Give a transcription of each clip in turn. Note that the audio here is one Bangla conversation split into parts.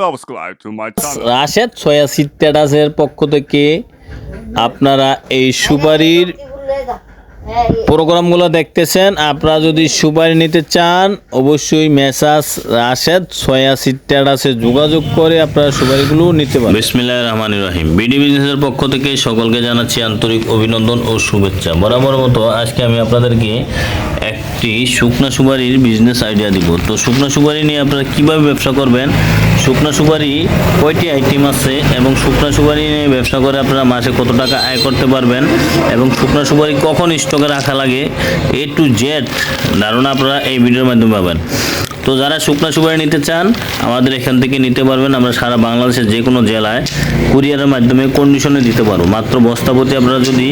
subscribe to my channel. Rashed ছয়াশি ট্যাডাসের পক্ষ থেকে আপনারা এই সুপারির প্রোগ্রামগুলো দেখতেছেন। আপনারা যদি সুপারি নিতে চান অবশ্যই মেসাজ রাশেদ ছয়াশি ট্যাডাসে যোগাযোগ করে আপনারা সুপারিগুলো নিতে পারেন বিসমিল্লাহ রহমান রহিম। বিডি বিজনেসের পক্ষ থেকে সকলকে জানাচ্ছি আন্তরিক অভিনন্দন ও শুভেচ্ছা। বরাবর মতো আজকে আমি আপনাদেরকে একটি শুকনো সুপারির বিজনেস আইডিয়া দিব। তো শুকনো সুপারি নিয়ে আপনারা কীভাবে ব্যবসা করবেন? শুকনো সুপারি কয়টি আইটেম আছে? এবং শুকনো সুপারি নিয়ে ব্যবসা করে আপনারা মাসে কত টাকা আয় করতে পারবেন? এবং শুকনো সুপারি কখন স্টকে রাখা লাগে? এ টু জেড ধারণা আপনারা এই ভিডিওর মাধ্যমে পাবেন। তো যারা শুকনা সুপারি নিতে চান, আমাদের এখান থেকে নিতে পারবেন। আমরা সারা বাংলাদেশের যে কোনো জেলায় কুরিয়ারের মাধ্যমে কন্ডিশনে দিতে পারব। মাত্র বস্তাপতি আপনারা যদি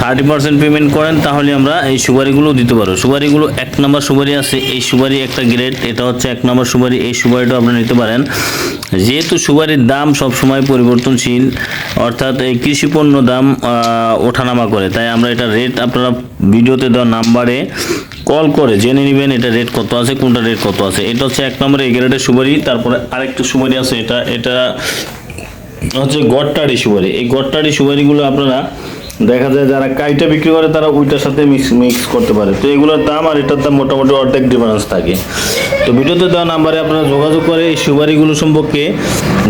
থার্টি পার্সেন্ট পেমেন্ট করেন, তাহলে আমরা এই সুপারিগুলো দিতে পারব। সুপারিগুলো এক নম্বর সুপারি আছে, এই সুপারি একটা গ্রেড এটা হচ্ছে এক নম্বর সুপারি, এই সুপারিটা আপনারা নিতে পারেন। যেহেতু সুপারির দাম সব সময় পরিবর্তনশীল, অর্থাৎ এই কৃষি পণ্য দাম ওঠানামা করে, তাই আমরা এটা রেট আপনারা ভিডিওতে দেওয়া নাম্বারে কল করে, জেনে নেবেন এটা রেট কত আছে, কোনটা রেট কত আছে। এটা হচ্ছে এক নম্বরে এগারোটা সুপারি, তারপরে আরেকটা সুপারি আছে, এটা এটা হচ্ছে গট্টারি সুপারি। এই গট্টারি সুপারিগুলো আপনারা দেখা যায় যারা কাইটা বিক্রি করে, তারা ওইটার সাথে মিক্স মিক্স করতে পারে। তো এগুলোর দাম আর এটার দাম মোটামুটি অর্ধেক ডিফারেন্স থাকে। তো ভিডিওতে দেওয়া নাম্বারে আপনারা যোগাযোগ করে এই সুপারিগুলো সম্পর্কে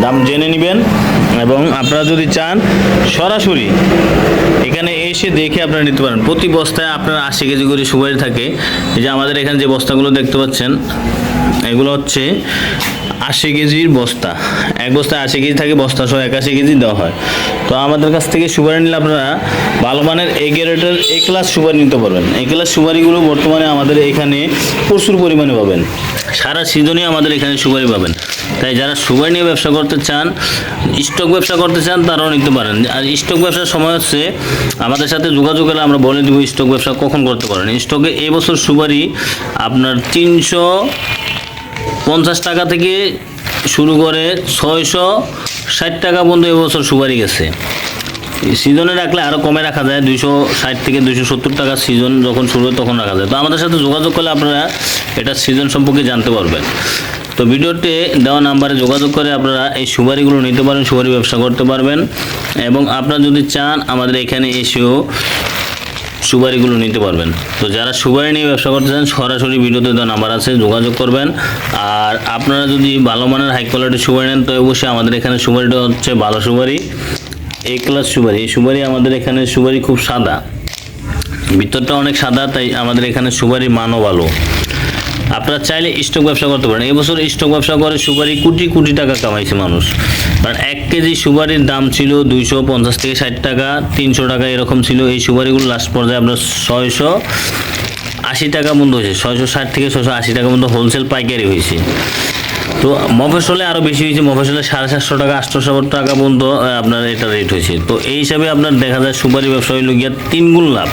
দাম জেনে নেবেন এবং আপনারা যদি চান, সরাসরি এখানে এসে দেখে আপনারা নিতে পারেন। প্রতি বস্তায় আপনার আশি কেজি করে সুপারি থাকে। এই যে আমাদের এখানে যে বস্তাগুলো দেখতে পাচ্ছেন, এগুলো হচ্ছে আশি কেজির বস্তা। এক বস্তায় আশি কেজি থাকে, বস্তা সহ একাশি কেজি দেওয়া হয়। তো আমাদের কাছ থেকে সুপারি নিলে আপনারা ভালো মানের এ গ্রেডের এ ক্লাস সুপারি নিতে পারবেন। এ ক্লাস সুপারিগুলো বর্তমানে আমাদের এখানে প্রচুর পরিমাণে পাবেন। সারা সিজনে আমাদের এখানে সুপারি পাবেন। তাই যারা সুপারি নিয়ে ব্যবসা করতে চান, স্টক ব্যবসা করতে চান, তারাও নিতে পারেন। আর স্টক ব্যবসার সময় হচ্ছে আমাদের সাথে যোগাযোগ করলে আমরা বলে দিব স্টক ব্যবসা কখন করতে পারেন। স্টকে এই বছর সুপারি আপনার তিনশো পঞ্চাশ টাকা থেকে শুরু করে ছয়শো ষাট টাকা পর্যন্ত এবছর সুপারি গেছে। সিজনে রাখলে আরও কমে রাখা যায়, দুইশো ষাট থেকে দুইশো সত্তর টাকা সিজন যখন শুরু হয় তখন রাখা যায়। তো আমাদের সাথে যোগাযোগ করলে আপনারা এটা সিজন সম্পর্কে জানতে পারবেন। তো ভিডিওতে দেওয়া নাম্বারে যোগাযোগ করে আপনারা এই সুপারিগুলো নিতে পারেন, সুপারি ব্যবসা করতে পারবেন এবং আপনারা যদি চান আমাদের এখানে এসেও সুপারিগুলো নিতে পারবেন। তো যারা সুপারি নিয়ে ব্যবসা করতে চান, সরাসরি ভিডিওতে দেওয়া নাম্বার আছে, যোগাযোগ করবেন। আর আপনারা যদি ভালো মানের হাই কোয়ালিটির সুপারি নেন, তো অবশ্যই আমাদের এখানে সুপারিটা হচ্ছে ভালো সুপারি। এ ক্লাস সুপারি। সুপারি আমাদের এখানে সুপারি খুব সাদা। ভিতরটা অনেক সাদা, তাই আমাদের এখানে সুপারি মানও ভালো। আপনারা চাইলে স্টক ব্যবসা করতে পারেন। এবছর স্টক ব্যবসা করে সুপারি কোটি কোটি টাকা কামাইছে মানুষ। কারণ এক কেজি সুপারির দাম ছিল দুইশো পঞ্চাশ থেকে ষাট টাকা, তিনশো টাকা এরকম ছিল। এই সুপারিগুলো লাস্ট পর্যায়ে আপনার ছয়শো আশি টাকা বন্ধ হয়েছে। ছয়শো ষাট থেকে ছয়শো আশি টাকা পর্যন্ত হোলসেল পাইকারি হয়েছে। তো মফসলে আরও বেশি হয়েছে। মফসলে সাড়ে সাতশো টাকা আটশোশো টাকা পর্যন্ত আপনার এটা রেট হয়েছে। তো এই হিসাবে আপনার দেখা যায় সুপারি ব্যবসা হইল গিয়া তিন গুণ লাভ।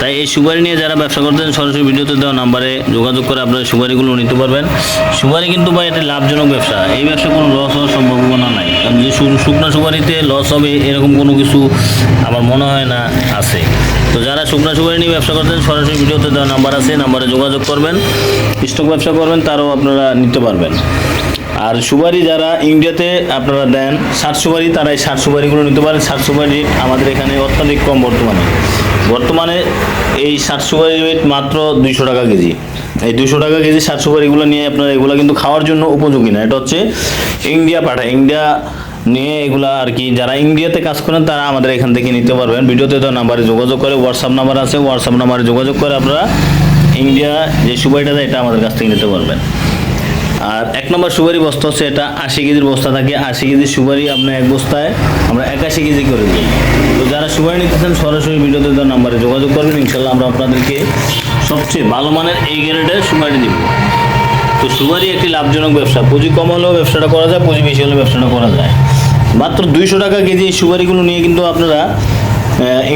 তাই এই সুপারি নিয়ে যারা ব্যবসা করতেন সরাসরি ভিডিওতে দেওয়া নাম্বারে যোগাযোগ করে আপনারা সুপারিগুলো নিতে পারবেন। সুপারি কিন্তু ভাই, এটা লাভজনক ব্যবসা। এই ব্যবসা কোনো লস হওয়ার সম্ভাবনা নাই। কারণ যে শুকনো সুপারিতে লস হবে, এরকম কোনো কিছু আমার মনে হয় না। আছে। তো যারা শুকনো সুপারি নিয়ে ব্যবসা করতেন সরাসরি ভিডিওতে দেওয়া নাম্বার আছে নাম্বারে যোগাযোগ করবেন। স্টক ব্যবসা করবেন, তারও আপনারা নিতে পারবেন। আর সুপারি যারা ইন্ডিয়াতে আপনারা দেন, ষাট সুপারি তারা এই ষাট সুপারিগুলো নিতে পারেন। ষাট সুপারি আমাদের এখানে অত্যাধিক কম বর্তমানে। বর্তমানে এই ষাট সুপারি রেট মাত্র দুইশো টাকা কেজি। এই দুইশো টাকা কেজি ষাট সুপারিগুলো নিয়ে আপনারা এগুলো কিন্তু খাওয়ার জন্য উপযোগী না। এটা হচ্ছে ইন্ডিয়া পাঠা। ইন্ডিয়া নিয়ে এগুলা আর কি, যারা ইন্ডিয়াতে কাজ করেন তারা আমাদের এখান থেকে নিতে পারবেন। ভিডিওতে তো নাম্বারে যোগাযোগ করে হোয়াটসঅ্যাপ নাম্বার আছে হোয়াটসঅ্যাপ নাম্বারে যোগাযোগ করে আপনারা ইন্ডিয়া যে দেয়, এটা আমাদের কাছ থেকে নিতে পারবেন। আর এক নম্বর সুপারি বস্তা হচ্ছে এটা, আশি কেজির বস্তা থাকে। আশি কেজির সুপারি আপনার এক বস্তায় আমরা একাশি কেজি করে দিই। তো যারা সুপারি নিতেছেন, সরাসরি ভিডিওতে দেওয়ার নাম্বারে যোগাযোগ করবেন ইনশাল্লাহ আমরা আপনাদেরকে সবচেয়ে ভালো মানের এই গ্রেডের সুপারি দিব। তো সুপারি একটি লাভজনক ব্যবসা। পুঁজি কম হলেও ব্যবসাটা করা যায়, পুঁজি বেশি হলেও ব্যবসাটা করা যায়। মাত্র দুইশো টাকা কেজি এই সুপারিগুলো নিয়ে কিন্তু আপনারা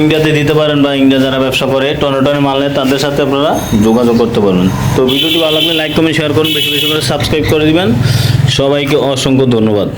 ইন্ডিয়াতে দিতে পারেন বা ইন্ডিয়া যারা ব্যবসা করে, টনে টনে মাল নেয়, তাদের সাথে আপনারা যোগাযোগ করতে পারবেন। তো ভিডিওটি ভালো লাগলে লাইক কমেন্ট শেয়ার করুন, বেশি বেশি করে সাবস্ক্রাইব করে দিবেন। সবাইকে অসংখ্য ধন্যবাদ।